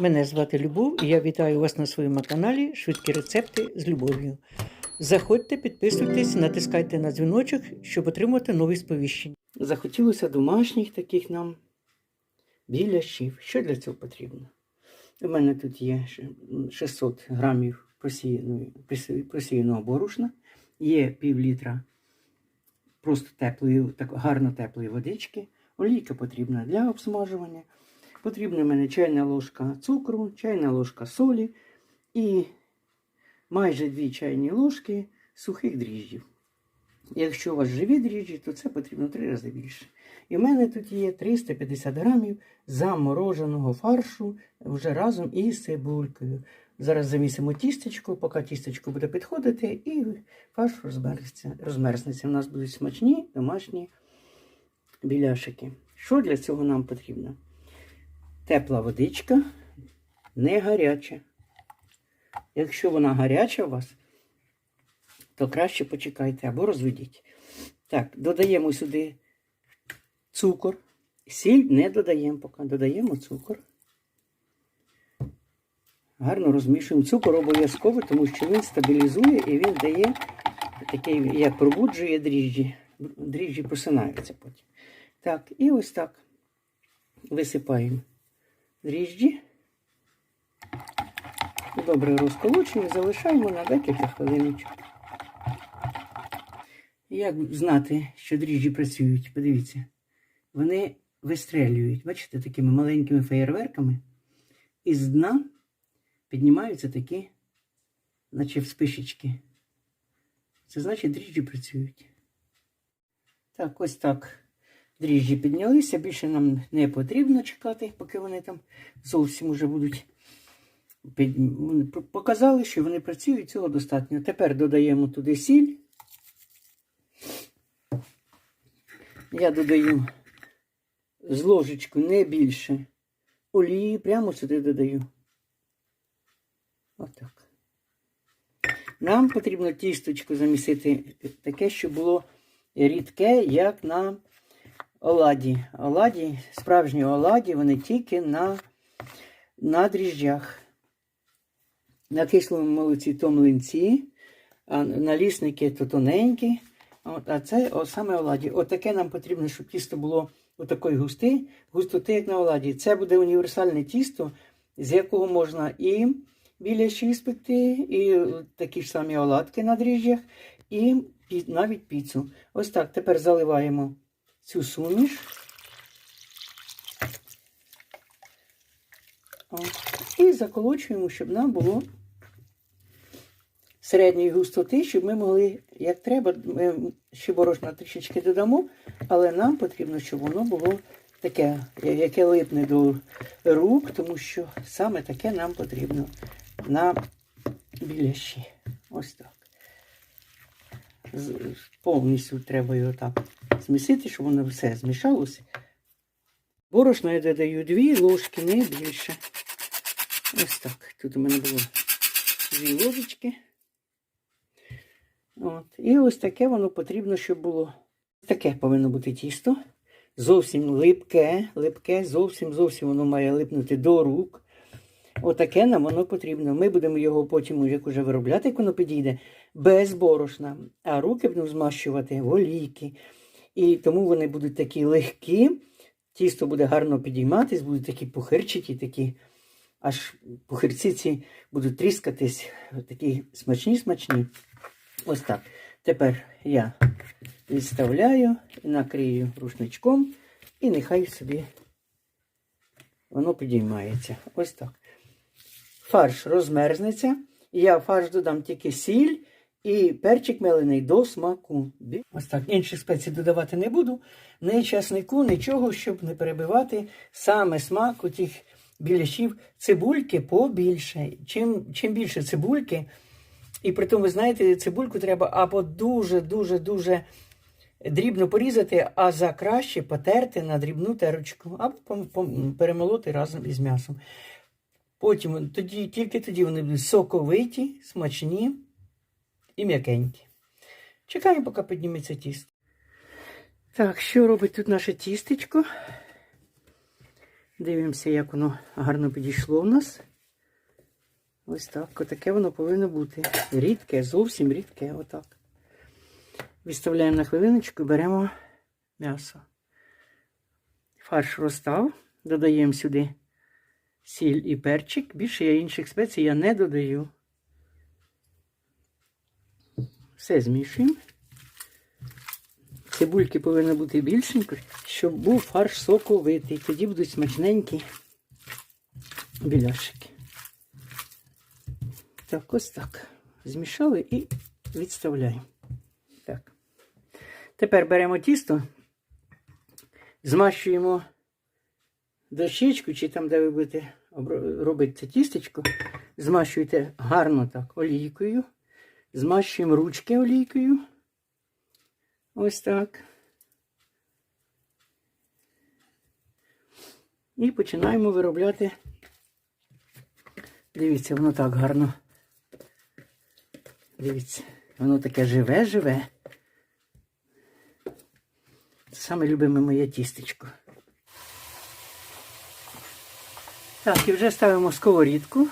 Мене звати Любов і я вітаю вас на своєму каналі Швидкі рецепти з любов'ю. Заходьте, підписуйтесь, натискайте на дзвіночок, щоб отримати нові сповіщення. Захотілося домашніх таких нам біляшів. Що для цього потрібно? У мене тут є 600 грамів просіяного борошна, є пів літра просто теплої, так, гарно теплої водички, олійка потрібна для обсмажування. Потрібна в мене чайна ложка цукру, чайна ложка солі і майже 2 чайні ложки сухих дріжджів. Якщо у вас живі дріжджі, то це потрібно три рази більше. І в мене тут є 350 грамів замороженого фаршу вже разом із цибулькою. Зараз замісимо тістечко, поки тістечко буде підходити, і фарш розмерзнеться. розмерзнеться. У нас будуть смачні домашні біляшики. Що для цього нам потрібно? Тепла водичка, не гаряча. Якщо вона гаряча у вас, то краще почекайте або розведіть. Так, додаємо сюди цукор. Сіль не додаємо поки. Додаємо цукор. Гарно розмішуємо. Цукор обов'язково, тому що він стабілізує і він дає такий, як пробуджує дріжджі. Дріжджі просинаються потім. Так, і ось так висипаємо дріжджі. Добре розколочуємо, залишаємо на декілька хвилиночок. Як знати, що дріжджі працюють? Подивіться, вони вистрелюють, бачите, такими маленькими феєрверками. І з дна піднімаються такі, наче вспишечки. Це значить, дріжджі працюють. Так, ось так. Дріжджі піднялися, більше нам не потрібно чекати, поки вони там зовсім уже будуть. Під... Показали, що вони працюють, цього достатньо. Тепер додаємо туди сіль. Я додаю з ложечку не більше олії, прямо сюди додаю. Отак. Нам потрібно тісточку замісити таке, щоб було рідке, як на оладі. Оладі, справжні оладі, вони тільки на, на дріжджах. На кислому молоці то млинці, а налісники то тоненькі. От, а це о, саме оладі. Отаке нам потрібно, щоб тісто було отакої густи, густоти, як на оладі. Це буде універсальне тісто, з якого можна і біляші спекти, і такі ж самі оладки на дріжджах, і навіть піцу. Ось так. Тепер заливаємо цю суміш. І заколочуємо, щоб нам було середньої густоти, щоб ми могли, як треба, ми ще борошна трішечки додамо, але нам потрібно, щоб воно було таке, яке липне до рук, тому що саме таке нам потрібно на біляші. Ось так. Повністю треба його так змісити, щоб воно все змішалося. Борошно я додаю дві ложки, не більше. Ось так. Тут у мене було дві ложечки. От. І ось таке воно потрібно, щоб було. Таке повинно бути тісто. Зовсім липке, липке, зовсім зовсім воно має липнути до рук. Отаке нам воно потрібно. Ми будемо його потім, як уже виробляти, як воно підійде, без борошна. А руки будемо змащувати в олійки. І тому вони будуть такі легкі. Тісто буде гарно підійматись, будуть такі пухирчаті, такі, аж пухирці ці будуть тріскатись, такі смачні-смачні. Ось так. Тепер я відставляю, накрию рушничком і нехай собі воно підіймається. Ось так. Фарш розмерзнеться. Я фарш додам тільки сіль і перчик мелений до смаку. Ось так. Інших спецій додавати не буду. Ні часнику, нічого, щоб не перебивати саме смак у тих біляшів. Цибульки побільше. Чим, чим більше цибульки, і при тому, ви знаєте, цибульку треба або дуже-дуже-дуже дрібно порізати, а за краще потерти на дрібну терочку, або перемолоти разом із м'ясом. Потім тоді, тільки тоді вони будуть соковиті, смачні і м'якенькі. Чекаємо, поки підніметься тісто. Так, що робить тут наше тістечко? Дивимося, як воно гарно підійшло у нас. Ось так. Отаке воно повинно бути. Рідке, зовсім рідке. Отак. Відставляємо на хвилиночку і беремо м'ясо. Фарш розстав. Додаємо сюди сіль і перчик. Більше я інших спецій я не додаю. Все змішуємо. Цибульки повинно бути більшенько, щоб був фарш соковитий. Тоді будуть смачненькі біляшики. Так, ось так. Змішали і відставляємо. Так. Тепер беремо тісто, змащуємо дощечку, чи там, де ви будете робити це тістечко, змащуйте гарно так олійкою. Змащуємо ручки олійкою. Ось так. І починаємо виробляти. Дивіться, воно так гарно. Дивіться, воно таке живе-живе. Це саме любиме моє тістечко. Так, і вже ставимо сковорідку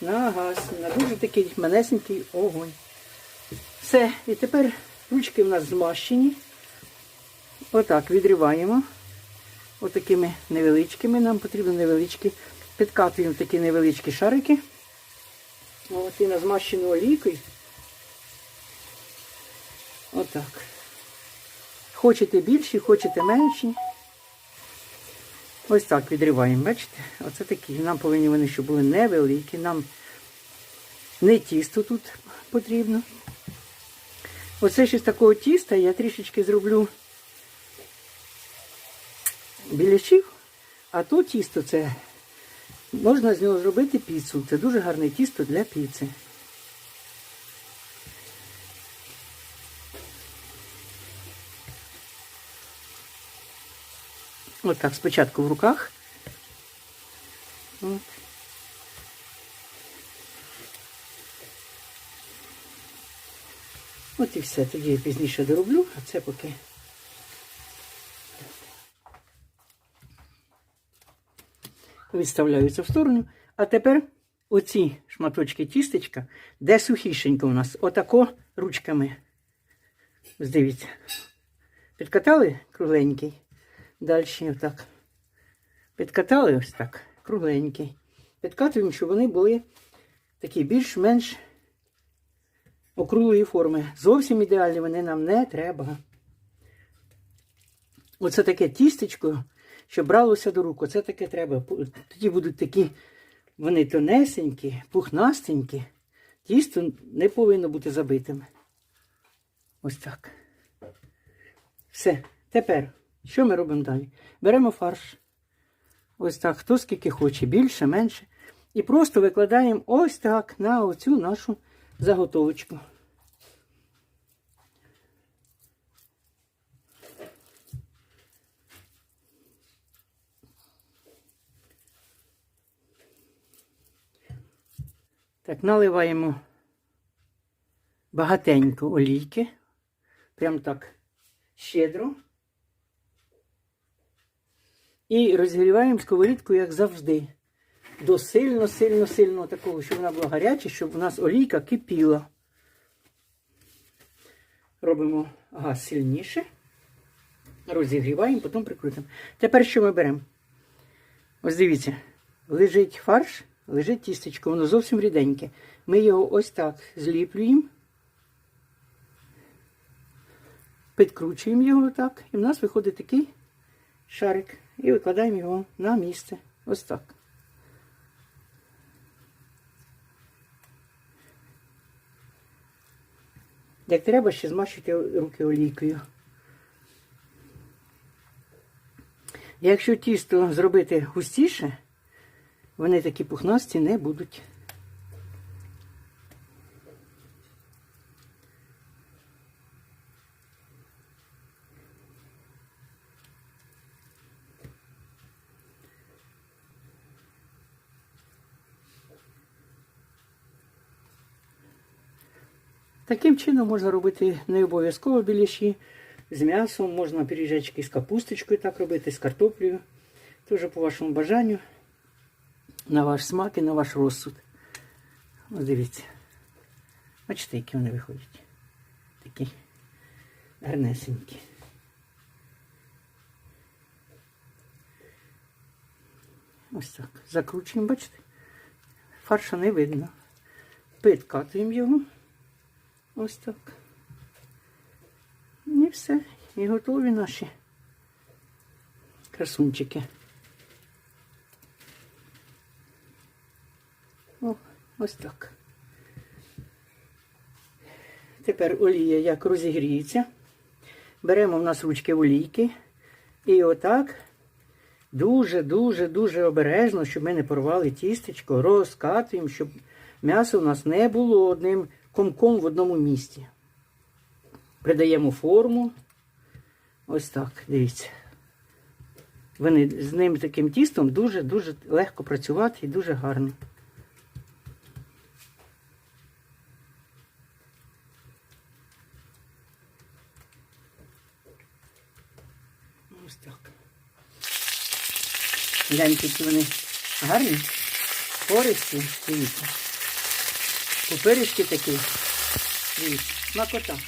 на на дуже такий малесенький огонь. Все, і тепер ручки в нас змащені. Отак відриваємо. Отакими невеличкими. Нам потрібно невеличкі. Підкатуємо такі невеличкі шарики. От і на змащену олійкою. Отак. Хочете більші, хочете менші. Ось так відриваємо, бачите? Оце такі. Нам повинні вони, щоб були невеликі. Нам не тісто тут потрібно. Оце ще з такого тіста я трішечки зроблю біляшів, а то тісто це можна з нього зробити піцу. Це дуже гарне тісто для піци. От так, спочатку в руках. От. От і все. Тоді я пізніше дороблю, а це поки. Відставляються в сторону. А тепер оці шматочки тістечка, де сухішенько у нас, отако ручками. Ось Дивіться. Підкатали кругленький. Далі отак. Підкатали ось так, кругленький. Підкатуємо, щоб вони були такі більш-менш округлої форми. Зовсім ідеальні вони нам не треба. Оце таке тістечко, що бралося до рук. Оце таке треба. Тоді будуть такі, вони тонесенькі, пухнастенькі. Тісто не повинно бути забитим. Ось так. Все. Тепер, що ми робимо далі? Беремо фарш. Ось так, хто скільки хоче, більше, менше. І просто викладаємо ось так на оцю нашу заготовочку. Так, наливаємо багатенько олійки. Прям так щедро. І розігріваємо сковорідку, як завжди. До сильно-сильно-сильного такого, щоб вона була гаряча, щоб у нас олійка кипіла. Робимо газ сильніше. Розігріваємо, потім прикрутимо. Тепер що ми беремо? Ось дивіться, лежить фарш, лежить тістечко, воно зовсім ріденьке. Ми його ось так зліплюємо, підкручуємо його так, і в нас виходить такий шарик. І викладаємо його на місце. Ось так. Як треба, ще змащуйте руки олійкою. Якщо тісто зробити густіше, вони такі пухнасті не будуть. Таким чином можна робити не обов'язково біляші з м'ясом, можна пиріжечки з капусточкою так робити, з картоплею. Дуже по вашому бажанню, на ваш смак і на ваш розсуд. Ось дивіться. Бачите, які вони виходять. Такі гарнесенькі. Ось так. Закручуємо, бачите? Фарша не видно. Підкатуємо його. Ось так. І все. І готові наші красунчики. О, ось так. Тепер олія як розігріється. Беремо в нас ручки олійки. І отак дуже-дуже-дуже обережно, щоб ми не порвали тістечко, розкатуємо, щоб м'ясо у нас не було одним комком в одному місці. Придаємо форму. Ось так, дивіться. Вони з ним таким тістом дуже-дуже легко працювати і дуже гарно. Ось так. Гляньте, які вони гарні, пористі, дивіться. Пупиришки такі. Дивіться, смакота.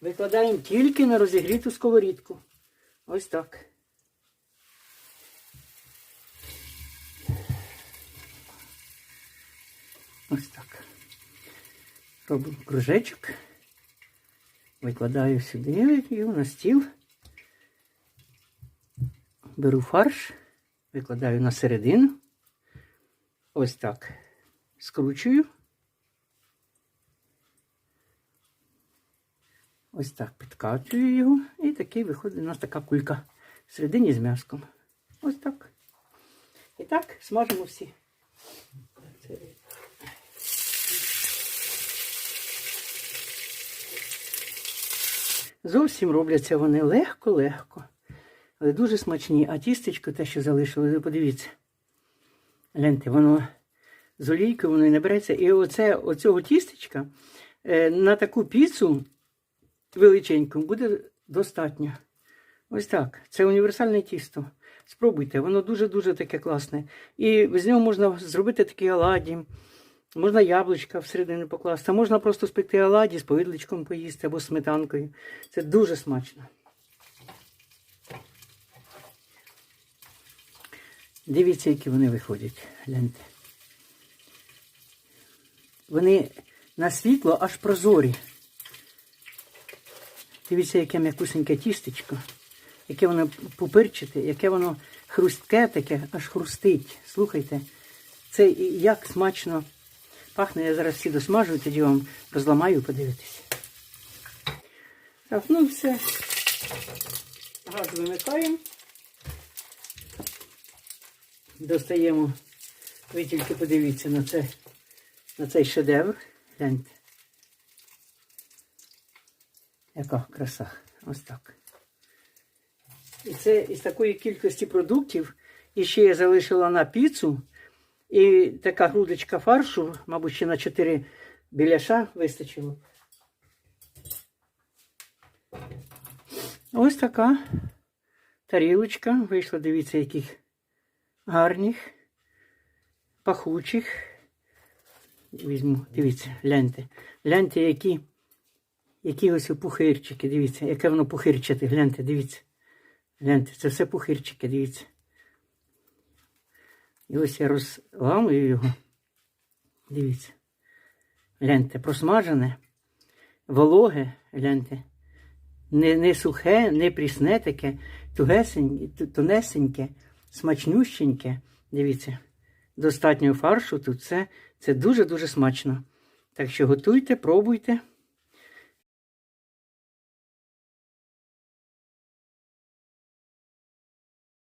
Викладаємо тільки на розігріту сковорідку. Ось так. Ось так. Робимо кружечок. Викладаю сюди його на стіл. Беру фарш, викладаю на середину. Ось так. Скручую. Ось так підкачую його. І такий виходить у нас така кулька всередині з м'яском. Ось так. І так смажимо всі. Зовсім робляться вони легко-легко, але дуже смачні. А тістечко, те, що залишилось, подивіться. Гляньте, воно з олійкою воно і не береться. І оце, оцього тістечка е, на таку піцу величеньку буде достатньо. Ось так. Це універсальне тісто. Спробуйте, воно дуже-дуже таке класне. І з нього можна зробити такі оладі. Можна яблучка всередину покласти, можна просто спекти оладі з повидличком поїсти або сметанкою. Це дуже смачно. Дивіться, які вони виходять. Гляньте. Вони на світло аж прозорі. Дивіться, яке м'якусеньке тістечко, яке воно пупирчате, яке воно хрустке таке, аж хрустить. Слухайте, це як смачно пахне. Я зараз всі досмажую, тоді вам розламаю, подивитися. Так, ну все. Газ вимикаємо. Достаємо. Ви тільки подивіться на це, на цей шедевр. Гляньте. Яка краса. Ось так. І це із такої кількості продуктів. І ще я залишила на піцу. І така грудочка фаршу, мабуть, ще на 4 біляша вистачило. Ось така тарілочка. Вийшла, дивіться, яких гарних, пахучих. Візьму, дивіться, гляньте. Гляньте, які, які ось пухирчики. Дивіться, яке воно пухирчате. Гляньте, дивіться. Гляньте, це все пухирчики, дивіться. І ось я розламую його. Дивіться. Гляньте, просмажене, вологе, гляньте. Не, не сухе, не прісне таке, тугесеньке, тонесеньке, смачнющеньке. Дивіться. Достатньо фаршу тут це, це дуже-дуже смачно. Так що готуйте, пробуйте.